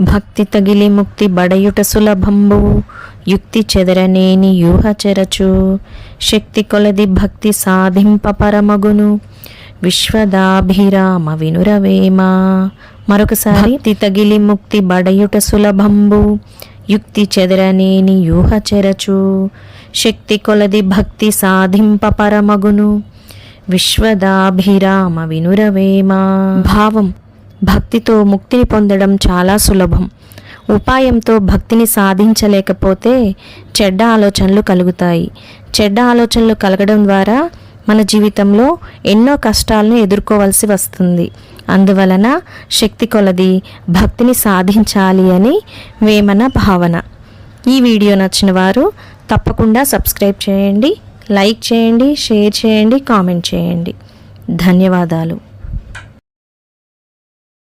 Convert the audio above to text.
భక్తి తగిలి ముక్తి బడయుట సులభంబు. యుక్తి చెదరనేని యూహ చెరచు. శక్తి కొలది భక్తి సాధింప పరమగును. విశ్వదాభిరామ వినురవేమ. మరొకసారి భక్తి తగిలి ముక్తి బడయుట సులభంబు. యుక్తి చెదరనేని యూహ చెరచు. శక్తి కొలది భక్తి సాధింప పరమగును. విశ్వదాభిరామ వినురవేమా. భావం భక్తితో ముక్తిని పొందడం చాలా సులభం. ఉపాయంతో భక్తిని సాధించలేకపోతే చెడ్డ ఆలోచనలు కలుగుతాయి. చెడ్డ ఆలోచనలు కలగడం ద్వారా మన జీవితంలో ఎన్నో కష్టాలను ఎదుర్కోవాల్సి వస్తుంది. అందువలన శక్తి కొలది భక్తిని సాధించాలి అని వేమన భావన. ఈ వీడియో నచ్చిన వారు తప్పకుండా సబ్స్క్రైబ్ చేయండి లైక్ చేయండి షేర్ చేయండి కామెంట్ చేయండి. ధన్యవాదాలు.